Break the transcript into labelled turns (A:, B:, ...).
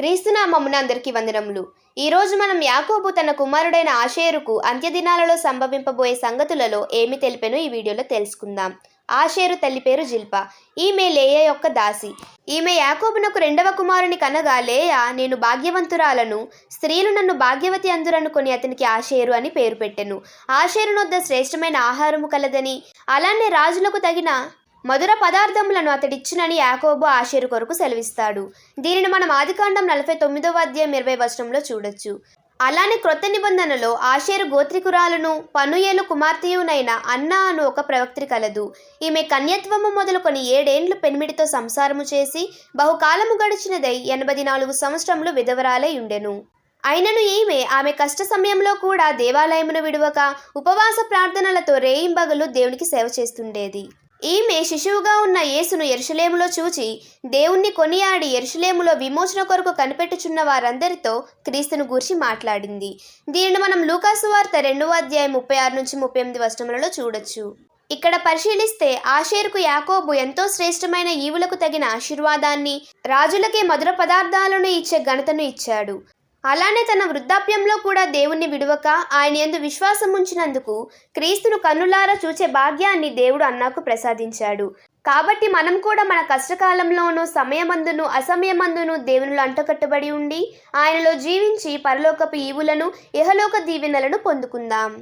A: క్రీస్తునామమున అందరికీ వందనములు. ఈరోజు మనం యాకోబు తన కుమారుడైన ఆషేరుకు అంత్యదినాలలో సంభవింపబోయే సంగతులలో ఏమి తెలిపెనో ఈ వీడియోలో తెలుసుకుందాం. ఆషేరు తల్లి పేరు జిల్పా. ఈమె లేయ యొక్క దాసి. ఈమె యాకోబునకు రెండవ కుమారుని కనగా లేయ నేను భాగ్యవంతురాలను. స్త్రీలు నన్ను భాగ్యవతి అందురనుకొని అతనికి ఆషేరు అని పేరు పెట్టెను. ఆషేరునొద్ద శ్రేష్టమైన ఆహారము కలదని అలానే రాజులకు తగిన మధుర పదార్థములను అతడిచ్చునని యాకోబు ఆషేరు కొరకు సెలవిస్తాడు. దీనిని మనం ఆదికాండం నలభై తొమ్మిదవ అధ్యాయం ఇరవై వచనంలో చూడొచ్చు. అలానే క్రొత్త నిబంధనలో ఆషేరు గోత్రికురాలను పనుయేలు కుమార్తెయునైన అన్న అను ఒక ప్రవక్తి కలదు. ఈమె కన్యత్వము మొదలుకొని ఏడేండ్లు పెనిమిడితో సంసారము చేసి బహుకాలము గడిచినదై ఎనభై నాలుగు సంవత్సరములు విధవరాలై ఉండెను. అయినను ఈమె ఆమె కష్ట సమయంలో కూడా దేవాలయమును విడువక ఉపవాస ప్రార్థనలతో రేయింబగలు దేవునికి సేవ చేస్తుండేది. ఈమె శిశువుగా ఉన్న యేసును ఎరుషలేములో చూచి దేవుణ్ణి కొనియాడి ఎరుషలేములో విమోచన కొరకు కనిపెట్టుచున్న వారందరితో క్రీస్తును గూర్చి మాట్లాడింది. దీనిని మనం లూకాసు వార్త రెండవ అధ్యాయం ముప్పై ఆరు నుంచి ముప్పై ఎనిమిది వచనములలో చూడొచ్చు. ఇక్కడ పరిశీలిస్తే ఆషేరుకు యాకోబు ఎంతో శ్రేష్టమైన ఈవులకు తగిన ఆశీర్వాదాన్ని రాజులకే మధుర పదార్థాలను ఇచ్చే ఘనతను ఇచ్చాడు. అలానే తన వృద్ధాప్యంలో కూడా దేవుణ్ణి విడువక ఆయన ఎందు విశ్వాసం ఉంచినందుకు క్రీస్తును కన్నులారా చూచే భాగ్యాన్ని దేవుడు అన్నాకు ప్రసాదించాడు. కాబట్టి మనం కూడా మన కష్టకాలంలోనూ సమయమందును అసమయమందును దేవునిలో అంటకట్టుబడి ఉండి ఆయనలో జీవించి పరలోకపు ఈవులను ఇహలోక దీవెనలను పొందుకుందాం.